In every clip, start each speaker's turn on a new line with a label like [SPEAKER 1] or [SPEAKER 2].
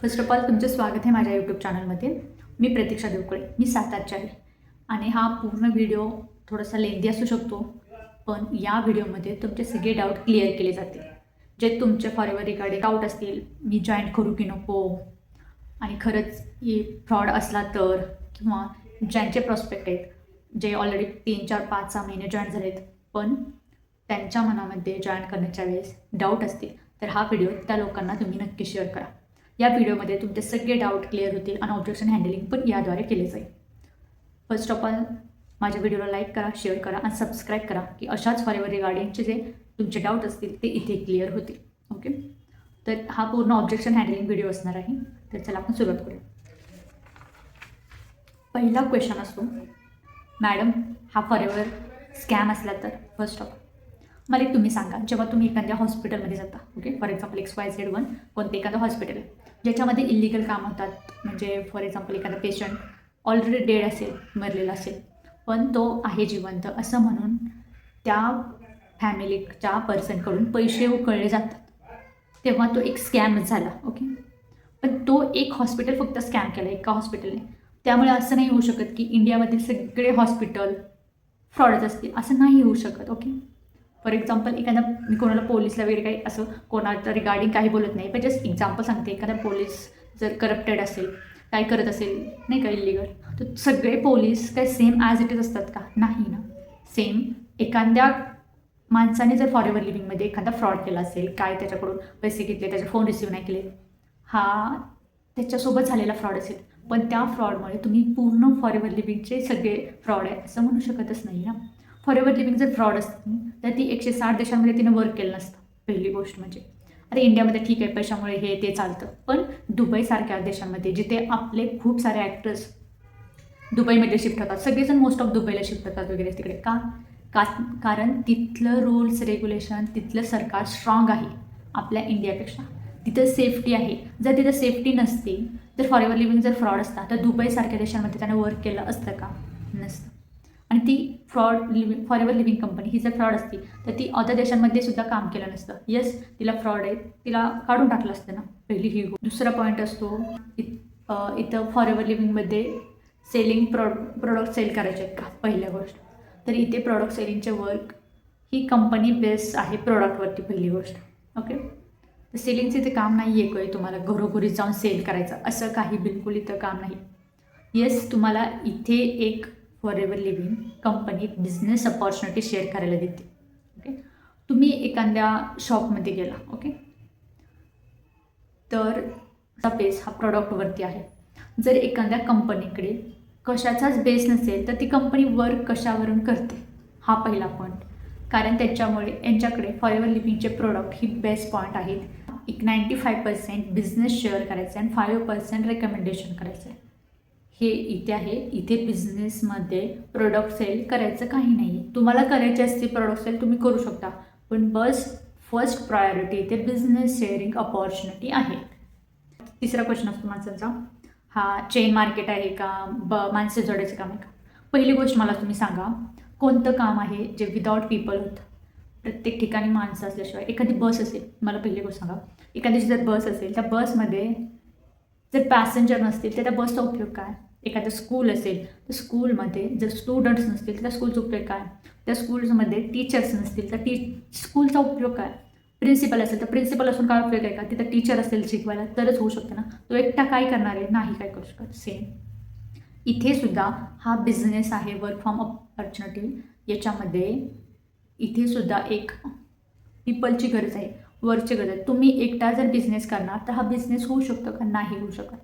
[SPEAKER 1] First of all तुमचं स्वागत आहे माझ्या यूट्यूब चॅनलमध्ये मी प्रतीक्षा देवकळे. मी सातारची आहे. आणि हा पूर्ण व्हिडिओ थोडासा लेंदी असू शकतो पण या व्हिडिओमध्ये तुमचे सगळे डाऊट क्लिअर केले जातील. जे तुमचे फॉरेवर रिगार्डिंग डाऊट असतील मी जॉईन करू की नको आणि खरंच ही फ्रॉड असला तर किंवा ज्यांचे प्रॉस्पेक्ट आहेत जे ऑलरेडी तीन चार पाच सहा महिने जॉईन झालेत पण त्यांच्या मनामध्ये जॉईन करण्याच्या वेळेस डाऊट असतील तर हा व्हिडिओ त्या लोकांना तुम्ही नक्की शेअर करा. या व्हिडिओमध्ये तुमचे सगळे डाऊट क्लिअर होतील आणि ऑब्जेक्शन हँडलिंग पण याद्वारे केले जाईल. फर्स्ट ऑफ ऑल माझ्या व्हिडिओला लाईक करा शेअर करा आणि सबस्क्राईब करा की अशाच फॉरेवर रिगार्डिंगचे जे तुमचे डाऊट असतील ते इथे क्लिअर होतील. ओके तर हा पूर्ण ऑब्जेक्शन हँडलिंग व्हिडिओ असणार आहे. तर चला आपण सुरुवात करूया. पहिला क्वेश्चन असतो मॅडम हा फॉरेवर स्कॅम असला तर? फर्स्ट ऑफ मला एक तुम्ही सांगा जेव्हा तुम्ही एखाद्या हॉस्पिटलमध्ये जाता okay for example X Y Z one कोणते एखादं हॉस्पिटल आहे ज्याच्यामध्ये इलिगल काम होतात म्हणजे फॉर एक्झाम्पल एखादा पेशंट ऑलरेडी डेड असेल मरलेला असेल पण तो आहे जिवंत असं म्हणून त्या फॅमिलीच्या पर्सनकडून पैसे उकळले जातात. तेव्हा तो एक स्कॅमच झाला ओके पण तो एक हॉस्पिटल फक्त स्कॅम केला एका हॉस्पिटलने त्यामुळे असं नाही होऊ शकत की इंडियामधील सगळे हॉस्पिटल फ्रॉडच असतील असं नाही होऊ शकत ओके फॉर एक्झाम्पल एखादा मी कोणाला पोलिसला वगैरे काही असं कोणाचं रिगार्डिंग काही बोलत नाही पण जस्ट एक्झाम्पल सांगते. एखादा पोलीस जर करप्टेड असेल काय करत असेल नाही का इलिगल तर सगळे पोलीस काय सेम ॲज इट इज असतात का? नाही ना. सेम एखाद्या माणसाने जर फॉरेवर लिव्हिंगमध्ये एखादा फ्रॉड केला असेल काय त्याच्याकडून पैसे घेतले त्याचे फोन रिसिव्ह नाही केले हा त्याच्यासोबत झालेला फ्रॉड असेल. पण त्या फ्रॉडमुळे तुम्ही पूर्ण फॉरेवर लिव्हिंगचे सगळे फ्रॉड आहे असं म्हणू शकतच नाही ना. फॉरेवर लिव्हिंग जर फ्रॉड असतील तर ती एकशे साठ देशांमध्ये तिनं वर्क केलं नसतं पहिली गोष्ट म्हणजे. अरे इंडियामध्ये ठीक आहे पैशामुळे हे ते चालतं. पण दुबईसारख्या देशांमध्ये जिथे आपले खूप सारे ॲक्टर्स दुबईमध्ये शिफ्ट होतात सगळेजण मोस्ट ऑफ दुबईला शिफ्ट होतात वगैरे तिकडे. का? का? कारण तिथलं रूल्स रेग्युलेशन तिथलं सरकार स्ट्रॉंग आहे आपल्या इंडियापेक्षा. तिथं सेफ्टी आहे. जर तिथं सेफ्टी नसती तर फॉरेवर लिव्हिंग जर फ्रॉड असता तर दुबईसारख्या देशांमध्ये त्यानं वर्क केलं असतं का? नसतं. आणि ती fraud living forever living company ही जर फ्रॉड असती तर ती अदर देशांमध्ये सुद्धा काम केलं नसतं. येस तिला फ्रॉड आहे. तिला काढून टाकलं असतं ना पहिली ही दुसरा पॉईंट असतो इत फॉर इथं फॉरेवर लिव्हिंगमध्ये सेलिंग प्रॉ प्रोडक्ट सेल करायचे आहेत का? पहिल्या गोष्ट. तर इथे प्रॉडक्ट सेलिंगचे वर्क ही कंपनी बेस्ट आहे प्रोडक्टवरती पहिली गोष्ट. ओके तर सेलिंगचं इथे काम नाही आहे काही तुम्हाला घरोघरी जाऊन सेल करायचं. असं काही बिलकुल इथं काम नाही. येस तुम्हाला इथे एक for ever living company business opportunity share करायला देते. ओके तुम्ही एखाद्या शॉपमध्ये गेला ओके तर बेस हा प्रॉडक्टवरती आहे. जर एखाद्या कंपनीकडे कशाचाच बेस नसेल तर ती कंपनी वर्क कशावरून करते? हा पहिला पॉईंट कारण त्याच्यामुळे यांच्याकडे फॉरेवर लिव्हिंगचे प्रोडक्ट ही बेस्ट पॉईंट आहेत. एक ninety five percent business share करायचं आहे आणि फाईव्ह पर्सेंट रेकमेंडेशन करायचं. आहे हे इथे आहे. इथे बिझनेसमध्ये प्रोडक्ट सेल करायचं काही नाही आहे तुम्हाला करायचे असते प्रोडक्ट सेल तुम्ही करू शकता. पण बस फर्स्ट प्रायोरिटी इथे बिझनेस शेअरिंग अपॉर्च्युनिटी आहे. तिसरा क्वेश्चन असतो माणसांचा. हा चेन मार्केट आहे का? ब माणसे जोडायचं काम आहे का? पहिली गोष्ट मला तुम्ही सांगा कोणतं काम आहे जे विदाउट पीपल होतं? प्रत्येक ठिकाणी माणसं असल्याशिवाय एखादी बस असेल मला पहिली गोष्ट सांगा. एखादी जर बस असेल त्या बसमध्ये जर पॅसेंजर नसतील तर त्या बसचा उपयोग काय? एखादं स्कूल असेल तर स्कूलमध्ये जर स्टुडंट्स नसतील तर त्या स्कूलचा उपयोग काय? त्या स्कूल्समध्ये टीचर्स नसतील तर टी स्कूलचा उपयोग काय? प्रिन्सिपल असेल तर प्रिन्सिपल असून काय उपयोग आहे का? तिथं टीचर असेल शिकवायला तरच होऊ शकतं ना? तो एकटा काय करणार आहे? नाही काय करू शकत. सेम इथे सुद्धा हा बिझनेस आहे वर्क फ्रॉम ऑपॉर्च्युनिटी याच्यामध्ये इथे सुद्धा एक पीपलची गरज आहे. वर्कची गरज. तुम्ही एकटा जर बिझनेस करणार तर हा बिझनेस होऊ शकतो का नाही होऊ शकत?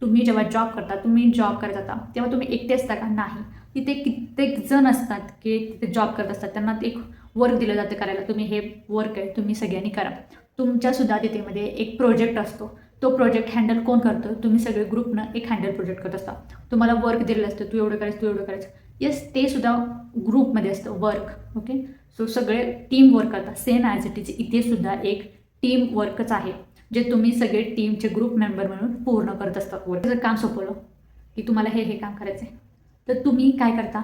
[SPEAKER 1] तुम्ही जेव्हा जॉब करता तुम्ही जॉब करत जाता तेव्हा तुम्ही एकटे असता का नाही? तिथे कित्येक जण असतात की तिथे जॉब करत असतात. त्यांना ते एक वर्क दिलं जातं करायला. तुम्ही हे वर्क आहे तुम्ही सगळ्यांनी करा. तुमच्यासुद्धा तिथेमध्ये एक प्रोजेक्ट असतो. तो प्रोजेक्ट हँडल कोण करतो? तुम्ही सगळे ग्रुपनं एक हँडल प्रोजेक्ट करत असता. तुम्हाला वर्क दिलेलं असतं. तू एवढं करायचं तू एवढं करायचं. येस ते सुद्धा ग्रुपमध्ये असतं. वर्क ओके सो सगळे टीम वर्क करता सेम ॲज इट इज इथे सुद्धा एक टीम वर्कच आहे जे तुम्ही सगळे टीमचे ग्रुप मेंबर म्हणून पूर्ण करत असतात वर्क जर काम सोपवलं की तुम्हाला हे हे काम करायचं आहे तर तुम्ही काय करता?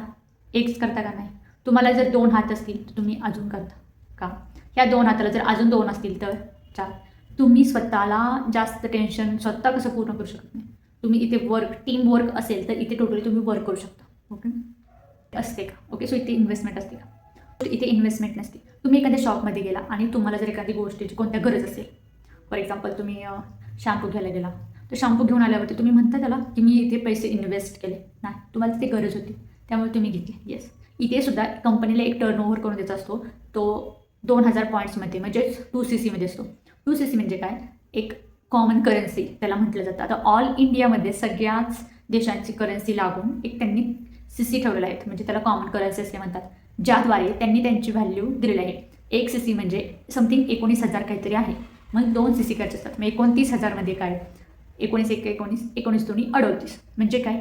[SPEAKER 1] एकच करता का नाही? तुम्हाला जर दोन हात असतील तर तुम्ही अजून करता का? ह्या दोन हाताला जर अजून दोन असतील तर चार तुम्ही स्वतःला जास्त टेन्शन स्वतः कसं पूर्ण करू शकत नाही? तुम्ही इथे वर्क टीम वर्क असेल तर इथे टोटली तुम्ही वर्क करू शकता. ओके असते का? ओके सो इथे इन्व्हेस्टमेंट असते का? इथे इन्व्हेस्टमेंट नसते. तुम्ही एखाद्या शॉपमध्ये गेला आणि तुम्हाला जर एखादी गोष्टीची कोणत्या गरज असेल फॉर एक्झाम्पल तुम्ही शॅम्पू घ्यायला गेला तर शॅम्पू घेऊन आल्यावरती तुम्ही म्हणता त्याला की मी इथे पैसे इन्व्हेस्ट केले. नाही तुम्हाला तिथे गरज होती. त्यामुळे तुम्ही घेतले. येस इथे सुद्धा कंपनीला एक टर्न ओव्हर करून द्यायचा असतो. तो दोन हजार पॉईंट्समध्ये म्हणजेच टू सी सीमध्ये असतो. टू सी सी म्हणजे काय? एक कॉमन करन्सी त्याला म्हटलं जातं. आता ऑल इंडियामध्ये सगळ्याच देशांची करन्सी लागून एक त्यांनी सी सी ठेवलेला आहे. म्हणजे त्याला कॉमन करन्सी असे म्हणतात. ज्याद्वारे त्यांनी त्यांची व्हॅल्यू दिलेली आहे. एक सी सी म्हणजे समथिंग एकोणीस हजार काहीतरी आहे. मग दोन सी सी करायचे असतात. मग एकोणतीस हजारमध्ये काय? एकोणीस एक एकोणीस एकोणीस दोन्ही अडतीस. म्हणजे काय?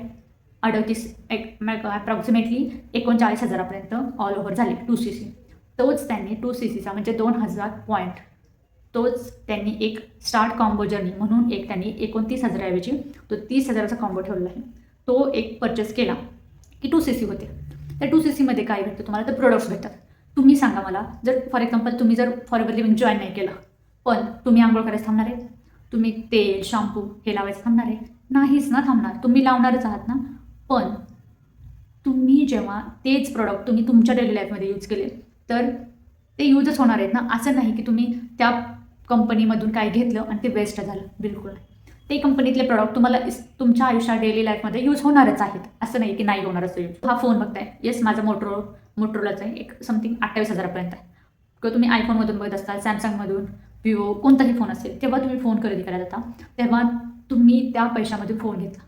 [SPEAKER 1] अडतीस एक अप्रॉक्सिमेटली एकोणचाळीस हजारापर्यंत ऑल ओव्हर झाले. टू सी सी तोच त्यांनी टू सी सीचा म्हणजे दोन हजार पॉईंट तोच त्यांनी एक स्टार्ट कॉम्बो जर्नी म्हणून एक त्यांनी एकोणतीस हजाराऐवजी तो तीस हजाराचा कॉम्बो ठेवला आहे. तो एक परचेस केला. की टू सी सी होते. त्या टू सी सीमध्ये काय भेटतं तुम्हाला? तर प्रोडक्ट्स भेटतात. तुम्ही सांगा मला. जर फॉर एक्झाम्पल तुम्ही जर फॉर लिव्हिंग जॉईन नाही केलं पण तुम्ही आंघोळ करायचं थांबणार आहे? तुम्ही तेल शॅम्पू हे लावायचं थांबणार आहे? नाहीच ना थांबणार. तुम्ही लावणारच आहात ना? पण तुम्ही जेव्हा तेच प्रॉडक्ट तुम्ही तुमच्या डेली लाईफमध्ये यूज केले तर ते यूजच होणार आहेत ना? असं नाही की तुम्ही त्या कंपनीमधून काय घेतलं आणि ते वेस्ट झालं. बिलकुल नाही. ते कंपनीतले प्रॉडक्ट तुम्हाला इस- तुमच्या आयुष्यात डेली लाईफमध्ये यूज होणारच आहेत. असं नाही की नाही होणार असं यूज हा फोन बघताय. येस माझा मोटरो मोटरोलाच आहे. एक समथिंग अठ्ठावीस हजारापर्यंत आहे. किंवा तुम्ही आयफोनमधून बघत असता सॅमसंगमधून विवो कोणताही फोन असेल तेव्हा तुम्ही फोन खरेदी करायला जाता. तेव्हा तुम्ही त्या पैशामध्ये फोन घेतला.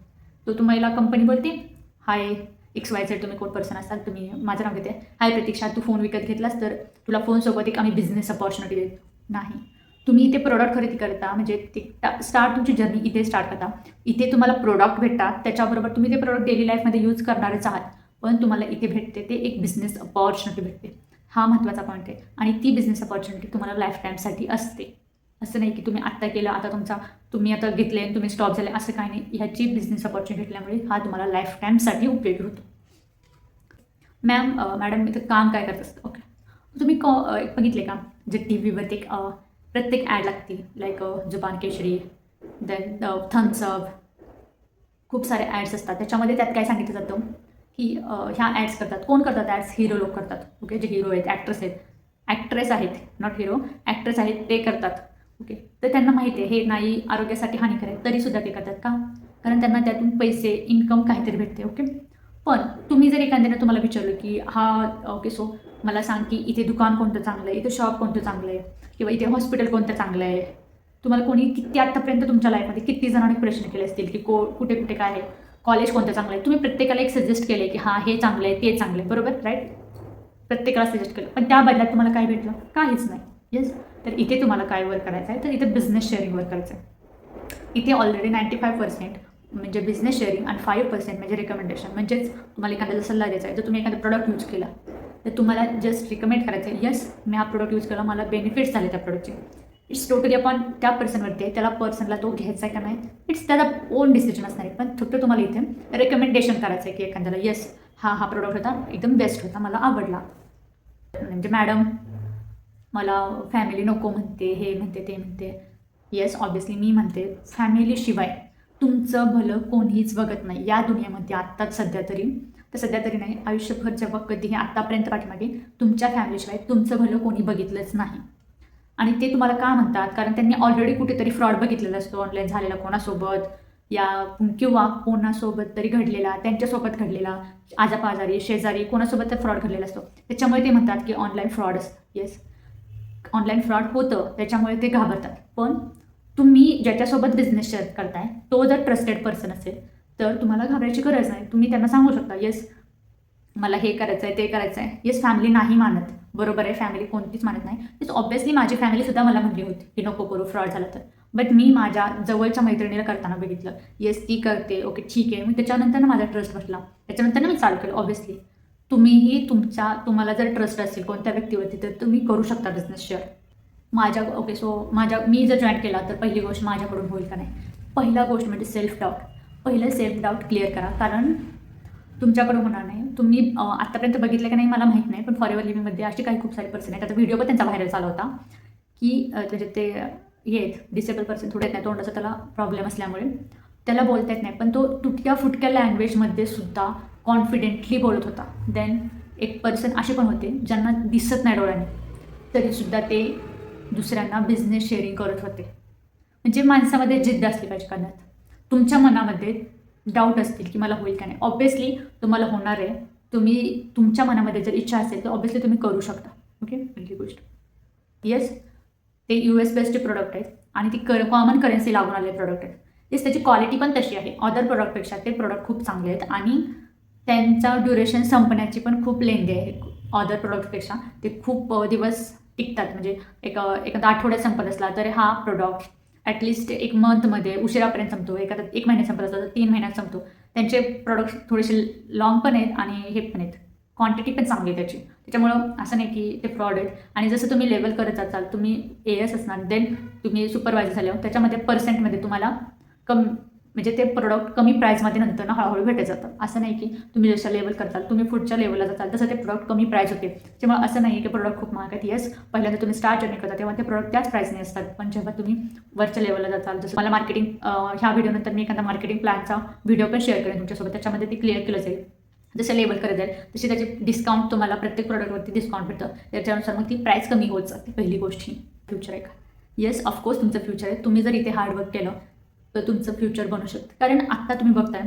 [SPEAKER 1] तो तुम्हाला कंपनी बोलते हाय एक्स वाय झेड तुम्ही कोण पर्सन असाल तुम्ही माझं नाव घेते. हाय प्रतीक्षा तू फोन विकत घेतलास तर तुला फोनसोबत एक आम्ही बिझनेस अपॉर्च्युनिटी देतो. नाही. तुम्ही इथे प्रोडक्ट खरेदी करता म्हणजे ते स्टार्ट तुमची जर्नी इथे स्टार्ट करता. इथे तुम्हाला प्रोडक्ट भेटतात त्याच्याबरोबर तुम्ही ते प्रोडक्ट डेली लाईफमध्ये यूज करणारच आहात पण तुम्हाला इथे भेटते ते एक बिझनेस अपॉर्च्युनिटी भेटते. हा महत्त्वाचा पॉईंट आहे. आणि ती बिझनेस अपॉर्च्युनिटी तुम्हाला लाईफ टाईमसाठी असते. असं नाही की तुम्ही आत्ता केलं आता तुमचा तुम्ही आता घेतले आणि तुम्ही स्टॉप झाले असं काही नाही. ह्याची बिझनेस अपॉर्च्युनिटी भेटल्यामुळे हा तुम्हाला लाईफ टाईमसाठी उपयोगी होतो. मॅम मॅडम इथं काम काय करत असतं ओके तुम्ही कॉ एक बघितले का? जे टी व्हीवरती एक प्रत्येक ॲड लागते. लाईक जुबान केशरी देन थम्सअप खूप सारे ॲड्स असतात. त्याच्यामध्ये त्यात काय सांगितलं जातं? की ह्या ॲड्स करतात. कोण करतात ॲड्स हिरो लोक करतात. ओके जे हिरो आहेत ॲक्ट्रेस आहेत. ॲक्ट्रेस आहेत नॉट हिरो ॲक्ट्रेस आहेत ते करतात. ओके तर त्यांना माहिती आहे हे नाही आरोग्यासाठी हानिकारक आहे तरीसुद्धा ते करतात का? कारण त्यांना त्यातून पैसे इन्कम काहीतरी भेटते ओके पण तुम्ही जर एखाद्याने तुम्हाला विचारलं की हा ओके सो मला सांग की इथे दुकान कोणतं चांगलं आहे? इथे शॉप कोणतं चांगलं आहे? किंवा इथे हॉस्पिटल कोणतं चांगलं आहे? तुम्हाला कोणी किती आत्तापर्यंत तुमच्या लाईफमध्ये किती जणांनी प्रश्न केले असतील? की को कुठे कुठे काय आहे? कॉलेज कोणतं चांगलं आहे? तुम्ही प्रत्येकाला एक सजेस्ट केलं की हां हे चांगलं आहे ते चांगलं आहे. बरोबर? राईट प्रत्येकाला सजेस्ट केलं. पण त्या बदल्यात तुम्हाला काय भेटलं? काहीच नाही. येस तर इथे तुम्हाला काय वर्क करायचं आहे? तर इथे बिझनेस शेअरिंग वर्क करायचं आहे. इथे ऑलरेडी नाईंटी फाय पर्सेंट म्हणजे बिझनेस शेअरिंग आणि फाईव्ह पर्सेंट म्हणजे रिकमेंडेशन म्हणजेच तुम्हाला एखाद्याचा सल्ला द्यायचा आहे. जर तुम्ही एखादा प्रोडक्ट यूज केला तर तुम्हाला जस्ट रिकमेंड करायचं आहे येस मी हा प्रोडक्ट यूज केला मला बेनिफिट्स झाले त्या प्रोडक्टचे इट्स टोटली आपण त्या पर्सनवरती आहे त्याला पर्सनला तो घ्यायचा आहे का नाही इट्स त्याचा ओन डिसिजन असणार आहे. पण फक्त तुम्हाला इथे रेकमेंडेशन करायचं आहे की एखाद्याला येस हा हा प्रोडक्ट होता एकदम बेस्ट होता मला आवडला. म्हणजे मॅडम मला फॅमिली नको म्हणते हे म्हणते ते म्हणते. येस ऑब्विसली मी म्हणते फॅमिलीशिवाय तुमचं भलं कोणीच बघत नाही. या दुनियामध्ये आत्ताच सध्या तरी तर सध्या तरी नाही. आयुष्यभर जेव्हा कधीही आत्तापर्यंत पाठीमागे तुमच्या फॅमिलीशिवाय तुमचं भलं कोणी बघितलंच नाही. आणि ते तुम्हाला का म्हणतात? कारण त्यांनी ऑलरेडी कुठेतरी फ्रॉड बघितलेला असतो. ऑनलाईन झालेला कोणासोबत या किंवा कोणासोबत तरी घडलेला त्यांच्यासोबत घडलेला आजापाजारी शेजारी कोणासोबत तर फ्रॉड घडलेला असतो. त्याच्यामुळे ते म्हणतात की online fraud yes online fraud होतं त्याच्यामुळे ते घाबरतात. पण तुम्ही ज्याच्यासोबत बिझनेस शेअर करताय तो जर ट्रस्टेड पर्सन असेल तर तुम्हाला घाबरायची गरज नाही. तुम्ही त्यांना सांगू शकता येस मला हे करायचं आहे ते करायचं आहे येस फॅमिली नाही मानत. बरोबर आहे फॅमिली कोणतीच मानत नाही. तेच ऑब्व्हियसली माझी फॅमिलीसुद्धा मला म्हणली होती की नको करू फ्रॉड झाला तर. बट मी माझ्या जवळच्या मैत्रिणीला करताना बघितलं. येस ती करते ओके ठीक आहे. मी त्याच्यानंतर ना माझा ट्रस्ट बसला. त्याच्यानंतर ना मी चालू केलं ऑब्व्हियसली तुम्हीही तुमच्या तुम्हाला जर ट्रस्ट असेल कोणत्या व्यक्तीवरती तर तुम्ही करू शकता बिझनेस शेअर माझ्या ओके सो माझ्या मी जर जॉईन केला तर पहिली गोष्ट माझ्याकडून होईल का नाही? पहिला गोष्ट म्हणजे सेल्फ डाऊट पहिलं सेल्फ डाऊट क्लिअर करा. कारण तुमच्याकडं होणार नाही. तुम्ही आत्तापर्यंत बघितलं का नाही मला माहीत नाही पण फॉरेवर लिव्हिंगमध्ये अशी काही खूप सारे पर्सन आहेत. आता व्हिडिओ पण त्यांचा व्हायरल झाला होता की त्याचे ते हे आहेत डिसेबल पर्सन थोडे येत नाही तोंडाचा त्याला प्रॉब्लेम असल्यामुळे त्याला बोलता येत नाही. पण तो तुटक्या फुटक्या लँग्वेजमध्ये सुद्धा कॉन्फिडेंटली बोलत होता. देन एक पर्सन असे पण होते ज्यांना दिसत नाही डोळ्याने. तरीसुद्धा ते दुसऱ्यांना बिझनेस शेअरिंग करत होते. म्हणजे माणसामध्ये जिद्द असली पाहिजे करण्यात तुमच्या मनामध्ये डाऊट असतील की मला होईल का नाही. ऑब्वियसली तुम्हाला होणार आहे. तुम्ही तुमच्या मनामध्ये जर इच्छा असेल तर ऑब्वियसली तुम्ही करू शकता. ओके पहिली गोष्ट. येस ते यू एस बेस्डचे प्रोडक्ट आहेत आणि ती कर कॉमन करन्सी लागून आलेले प्रोडक्ट आहेत. येस त्याची क्वालिटी पण तशी आहे. अदर प्रोडक्टपेक्षा ते प्रोडक्ट खूप चांगले आहेत आणि त्यांचा ड्युरेशन संपण्याची पण खूप लेंदी आहे. अदर प्रोडक्टपेक्षा ते खूप दिवस टिकतात. म्हणजे एक एखादा आठवड्यात संपत असला तर हा प्रोडक्ट ॲटलिस्ट एक मंथमध्ये उशिरापर्यंत संपतो. एखादा एक महिन्यात संपत असतो तर तीन महिन्यात संपतो. त्यांचे प्रोडक्ट थोडेसे लॉंग पण आहेत आणि हे पण आहेत. क्वांटिटी पण चांगली आहे त्याची. त्याच्यामुळं असं नाही की ते फ्रॉड आहेत. आणि जसं तुम्ही लेवल करत असाल तुम्ही ए एस असणार देन तुम्ही सुपरवायझर झाल्यावर त्याच्यामध्ये पर्सेंटमध्ये तुम्हाला कम म्हणजे ते प्रोडक्ट कमी प्राईजमध्ये नंतर ना हळूहळू भेटत जातं. असं नाही की तुम्ही जशा लेवल करताल तुम्ही पुढच्या लेवलला जाताल तसं ते प्रोडक्ट कमी प्राईज होते. त्यामुळे असं नाही की प्रोडक्ट खूप महाग आहेत. येस पहिल्यांदा तुम्ही स्टार्ट जर्नी करता तेव्हा ते प्रोडक्ट त्याच प्राईजने असतात. पण जेव्हा तुम्ही वरच्या लेवलला जाताल जसं मला मार्केटिंग ह्या व्हिडिओनंतर मी एखादा मार्केटिंग प्लॅनचा व्हिडिओ पण शेअर करेन तुमच्यासोबत. त्याच्यामध्ये ती क्लिअर केलं जाईल. जसं लेबल करत जाईल तसे त्याचे डिस्काउंट तुम्हाला प्रत्येक प्रोडक्टवरती डिस्काउंट भेटतं. त्याच्यानुसार मग ती प्राईस कमी होत जाते पहिली गोष्ट ही. फ्युचर आहे का? येस ऑफकोर्स तुमचं फ्युचर आहे. तुम्ही जर इथे हार्डवर्क केलं तुमचं फ्युचर बनू शकतं. कारण आत्ता तुम्ही बघताय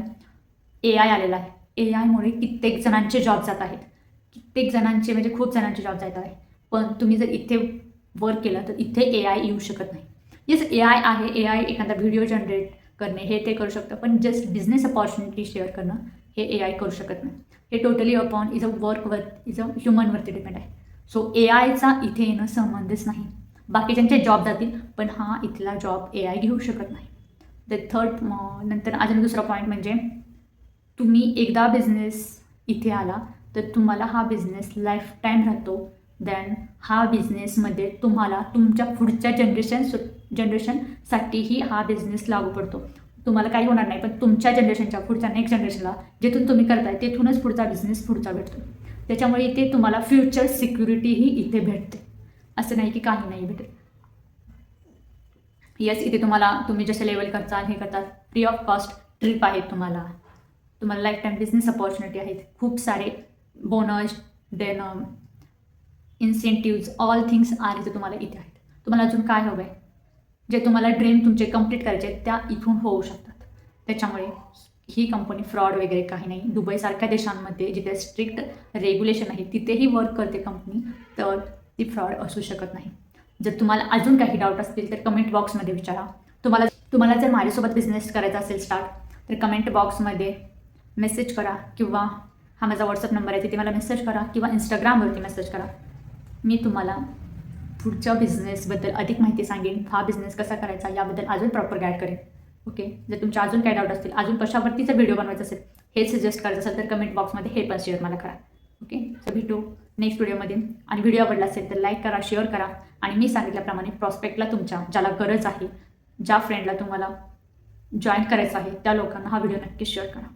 [SPEAKER 1] ए आय आलेला आहे. ए आयमुळे कित्येक जणांचे जॉब जात आहेत. कित्येक जणांचे म्हणजे खूप जणांचे जॉब जात आहे पण तुम्ही जर इथे वर्क केलं तर इथे ए आय येऊ शकत नाही. येस ए आय आहे. ए आय एखादा व्हिडिओ जनरेट करणे हे ते करू शकतं. पण जस्ट बिझनेस अपॉर्च्युनिटी शेअर करणं हे ए आय करू शकत नाही. हे टोटली अपॉन इज अ वर्कवर इज अ ह्युमनवरती डिपेंड आहे. सो ए आयचा इथे येणं संबंधच नाही. बाकीच्यांचे जॉब जातील पण हा इथला जॉब ए आय घेऊ शकत नाही. द थर्ड नंतर अजून दुसरा पॉईंट म्हणजे तुम्ही एकदा बिझनेस इथे आला तर तुम्हाला हा बिझनेस लाईफ टाईम राहतो. देन हा बिझनेसमध्ये तुम्हाला तुमच्या पुढच्या जनरेशन जनरेशनसाठीही हा बिझनेस लागू पडतो. तुम्हाला काही होणार नाही पण तुमच्या जनरेशनच्या पुढच्या नेक्स्ट जनरेशनला जिथून तुम्ही करताय तिथूनच पुढचा बिझनेस पुढचा भेटतो. त्याच्यामुळे इथे तुम्हाला फ्युचर सिक्युरिटीही इथे भेटते. असं नाही की काही नाही भेटत. येस इथे तुम्हाला तुम्ही जसे लेवल करता हे करतात फ्री ऑफ कॉस्ट ट्रिप आहेत तुम्हाला. तुम्हाला लाईफ टाईम बिझनेस अपॉर्च्युनिटी आहेत. खूप सारे bonus then incentives all things are इथे तुम्हाला इथे आहेत. तुम्हाला अजून काय हवं आहे जे तुम्हाला ड्रीम तुमचे कंप्लीट करायचे आहेत त्या इथून होऊ शकतात. त्याच्यामुळे ही कंपनी फ्रॉड वगैरे काही नाही. दुबईसारख्या देशांमध्ये जिथे स्ट्रिक्ट रेग्युलेशन आहे तिथेही वर्क करते कंपनी तर ती फ्रॉड असू शकत नाही. जर तुम्हाला अजून काही डाऊट असतील तर कमेंट बॉक्समध्ये विचारा. तुम्हाला तुम्हाला जर माझ्यासोबत बिझनेस करायचा असेल स्टार्ट तर कमेंट बॉक्समध्ये मेसेज करा किंवा हा माझा व्हॉट्सअप नंबर आहे तिथे मला मेसेज करा किंवा इंस्टाग्रामवरती मेसेज करा. मी तुम्हाला पुढच्या बिझनेसबद्दल अधिक माहिती सांगेन हा बिझनेस कसा करायचा याबद्दल अजून प्रॉपर गाईड करेन. ओके जर तुमच्या अजून काय डाऊट असतील अजून कशावरती जर व्हिडिओ बनवायचा असेल हे सजेस्ट करायचं असेल तर कमेंट बॉक्समध्ये हे पण शेअर मला करा. ओके तर भेटू. नेक्स्ट व्हिडिओमध्ये आणि व्हिडिओ आवडला असेल तर लाईक करा शेअर करा. आणि मी सांगितल्याप्रमाणे प्रॉस्पेक्टला तुमच्या ज्याला गरज आहे ज्या फ्रेंडला तुम्हाला जॉईन करायचं आहे त्या लोकांना हा व्हिडिओ नक्की शेअर करा.